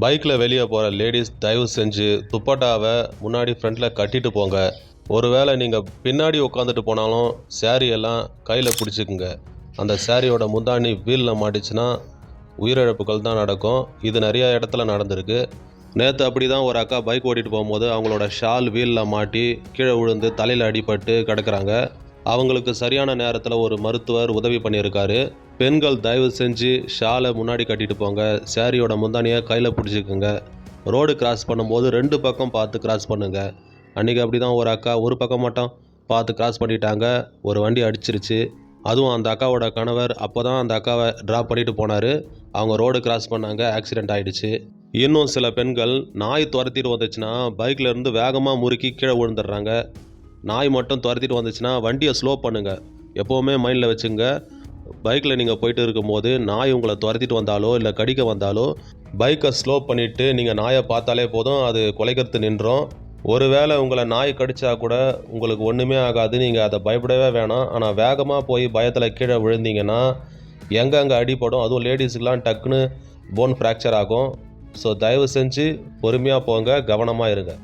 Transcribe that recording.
பைக்கில் வெளியே போகிற லேடிஸ் தயவு செஞ்சு துப்பட்டாவை முன்னாடி ஃப்ரண்ட்டில் கட்டிட்டு போங்க. ஒருவேளை நீங்கள் பின்னாடி உட்காந்துட்டு போனாலும் சேரீ எல்லாம் கையில் பிடிச்சிக்குங்க. அந்த சாரியோட முந்தாணி வீலில் மாட்டிச்சுன்னா உயிரிழப்புகள் தான் நடக்கும். இது நிறையா இடத்துல நடந்திருக்கு. நேற்று அப்படி தான் ஒரு அக்கா பைக் ஓட்டிகிட்டு போகும்போது அவங்களோட ஷால் வீலில் மாட்டி கீழே விழுந்து தலையில் அடிபட்டு கிடக்குறாங்க. அவங்களுக்கு சரியான நேரத்தில் ஒரு மருத்துவர் உதவி பண்ணியிருக்காரு. பெண்கள் தயவு செஞ்சு ஷாலை முன்னாடி கட்டிட்டு போங்க. சாரியோட முந்தானியை கையில் பிடிச்சிக்குங்க. ரோடு கிராஸ் பண்ணும்போது ரெண்டு பக்கம் பார்த்து கிராஸ் பண்ணுங்க. அன்றைக்கி அப்படி தான் ஒரு அக்கா ஒரு பக்கம் மட்டும் பார்த்து கிராஸ் பண்ணிட்டாங்க. ஒரு வண்டி அடிச்சிருச்சு. அதுவும் அந்த அக்காவோட கணவர் அப்போ தான் அந்த அக்காவை ட்ராப் பண்ணிட்டு போனார். அவங்க ரோடு கிராஸ் பண்ணாங்க. ஆக்சிடென்ட் ஆகிடுச்சு இன்னும் சில பெண்கள் நாய் துரத்திட்டு வந்துச்சுன்னா பைக்கில் இருந்து வேகமாக முறுக்கி கீழே விழுந்துடுறாங்க. நாய் மட்டும் துரத்திட்டு வந்துச்சுன்னா வண்டியை ஸ்லோ பண்ணுங்கள் எப்போவுமே மைண்டில் வச்சுங்க. பைக்கில் நீங்கள் போயிட்டு இருக்கும்போது நாய் உங்களை துரத்திட்டு வந்தாலோ இல்லை கடிக்க வந்தாலோ பைக்கை ஸ்லோ பண்ணிவிட்டு நீங்கள் நாயை பார்த்தாலே போதும் அது குலைக்கிறது நின்றோம். ஒருவேளை உங்களை நாய் கடிச்சா கூட உங்களுக்கு ஒன்றுமே ஆகாது நீங்கள் அதை பயப்படவே வேணாம். ஆனால் வேகமாக போய் பயத்தில் கீழே விழுந்தீங்கன்னா எங்கெங்கே அடிபடும் அதுவும் லேடிஸுக்கெலாம் டக்குன்னு போன் ஃப்ராக்சர் ஆகும். ஸோ தயவு செஞ்சு பொறுமையாக போங்க கவனமாக இருங்க.